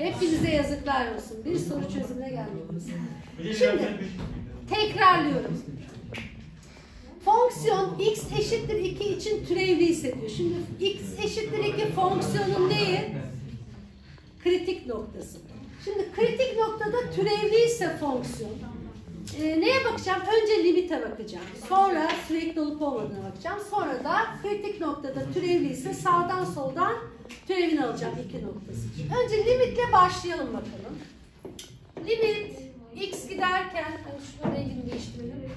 Hepinize yazıklar olsun. Bir soru çözümüne gelmediniz. Şimdi tekrarlıyorum. Fonksiyon x eşittir 2 için türevli hissediyor. Şimdi x eşittir 2 fonksiyonun neyi? Kritik noktası. Şimdi kritik noktada türevli ise fonksiyon. Ee, neye bakacağım? Önce limite bakacağım. Sonra sürekli olup olmadığına bakacağım. Sonra da kritik noktada türevli ise sağdan soldan türevini alacağım iki noktası. Önce limitle başlayalım bakalım. Limit x giderken, hani şunu rengini değiştirelim.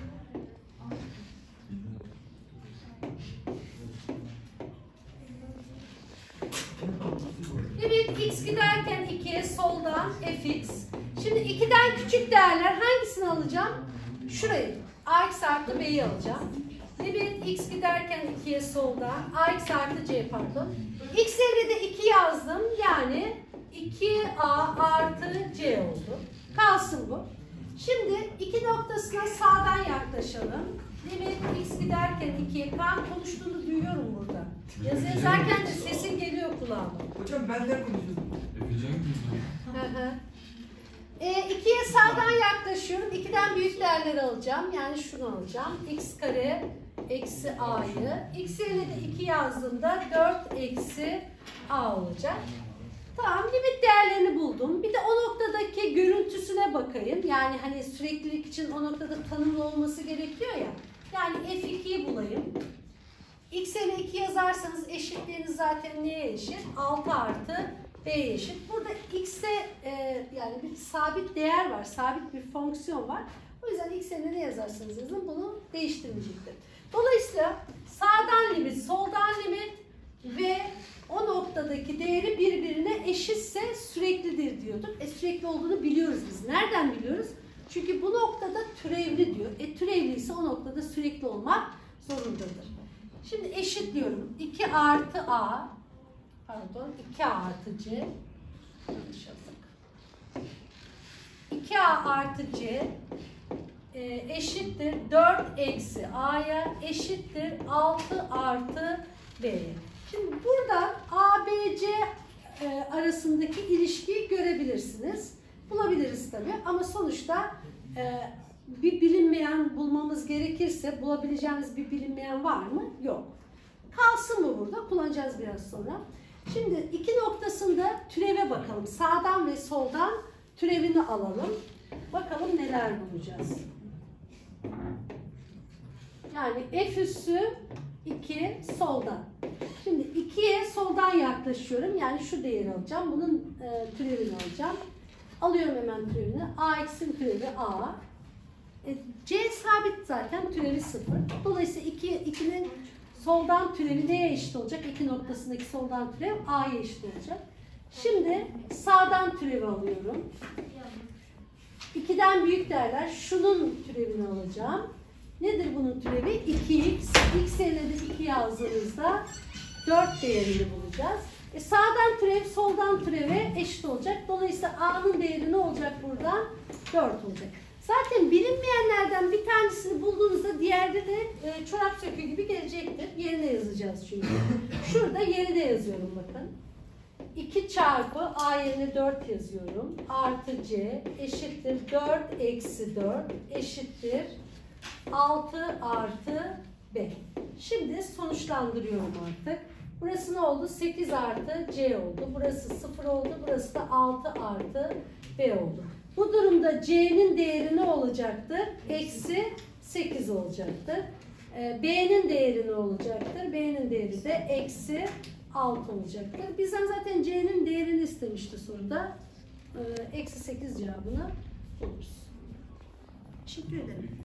Limit x giderken 2'ye soldan fx. Şimdi 2'den küçük değerler hangisini alacağım? Şurayı. ax artı b'yi alacağım. Limit x giderken 2'ye soldan ax artı c pardon. x yerine de 2 yazdım. Yani 2a artı c oldu. Kalsın bu. Şimdi iki noktasına sağdan yaklaşalım. Limit x giderken 2'ye kan konuştuğunu duyuyorum burada. Yazı yazarken de sesin geliyor kulağıma. Hocam benden konuşuyordum. Hı hı. E, ikiye sağdan yaklaşıyorum. İkiden büyük değerleri alacağım. Yani şunu alacağım. x kare eksi a'yı. x yerine de 2 yazdığımda 4 eksi a olacak. Tamam limit değerlerini buldum. Bir de o noktadaki görüntüsüne bakayım. Yani hani süreklilik için o noktada tanımlı olması gerekiyor ya. Yani f2'yi bulayım. X yerine 2 yazarsanız eşitliğiniz zaten neye eşit? 6 artı B'ye eşit. Burada X'e e, yani bir sabit değer var, sabit bir fonksiyon var. O yüzden X yerine ne yazarsanız yazın bunu değiştirmeyecektir. Dolayısıyla sağdan limit, soldan limit ve o noktadaki değeri birbirine eşitse süreklidir diyorduk. E sürekli olduğunu biliyoruz biz. Nereden biliyoruz? Çünkü bu noktada türevli diyor. E türevli ise o noktada sürekli olmak zorundadır. Şimdi eşitliyorum. 2 artı A pardon 2A artı C. 2A artı C e, eşittir 4 eksi A'ya eşittir 6 artı B'ye. Şimdi burada A, B, C e, arasındaki ilişkiyi görebilirsiniz. Bulabiliriz tabii ama sonuçta e, bir bilinmeyen bulmamız gerekirse bulabileceğimiz bir bilinmeyen var mı? Yok. Kalsın mı burada? Kullanacağız biraz sonra. Şimdi iki noktasında türeve bakalım. Sağdan ve soldan türevini alalım. Bakalım neler bulacağız. Yani f üssü 2 soldan. Şimdi 2'ye soldan yaklaşıyorum. Yani şu değeri alacağım. Bunun e, türevini alacağım. Alıyorum hemen türevini. a x'in türevi a. E, C sabit zaten türevi 0. Dolayısıyla 2 2'nin soldan türevi neye eşit olacak? İki noktasındaki soldan türev A'ya eşit olacak. Şimdi sağdan türevi alıyorum. 2'den büyük değerler şunun türevini alacağım. Nedir bunun türevi? 2x. x yerine de 2 yazdığımızda 4 değerini bulacağız. E sağdan türev soldan türeve eşit olacak. Dolayısıyla a'nın değeri ne olacak burada? 4 olacak. Zaten bilinmeyenlerden bir tanesini bulduğunuzda diğerde de e, çorap söküğü gibi gelecektir. Yerine yazacağız çünkü. Şurada yerine yazıyorum bakın. 2 çarpı a yerine 4 yazıyorum. Artı c eşittir 4 eksi 4 eşittir 6 artı b. Şimdi sonuçlandırıyorum artık. Burası ne oldu? 8 artı c oldu. Burası 0 oldu. Burası da 6 artı b oldu. Bu durumda c'nin değeri ne olacaktır? Eksi 8 olacaktır. Ee, B'nin değeri ne olacaktır? B'nin değeri de eksi 6 olacaktır. Bizden zaten C'nin değerini istemişti soruda. Ee, Eksi 8 cevabını buluruz. Teşekkür ederim.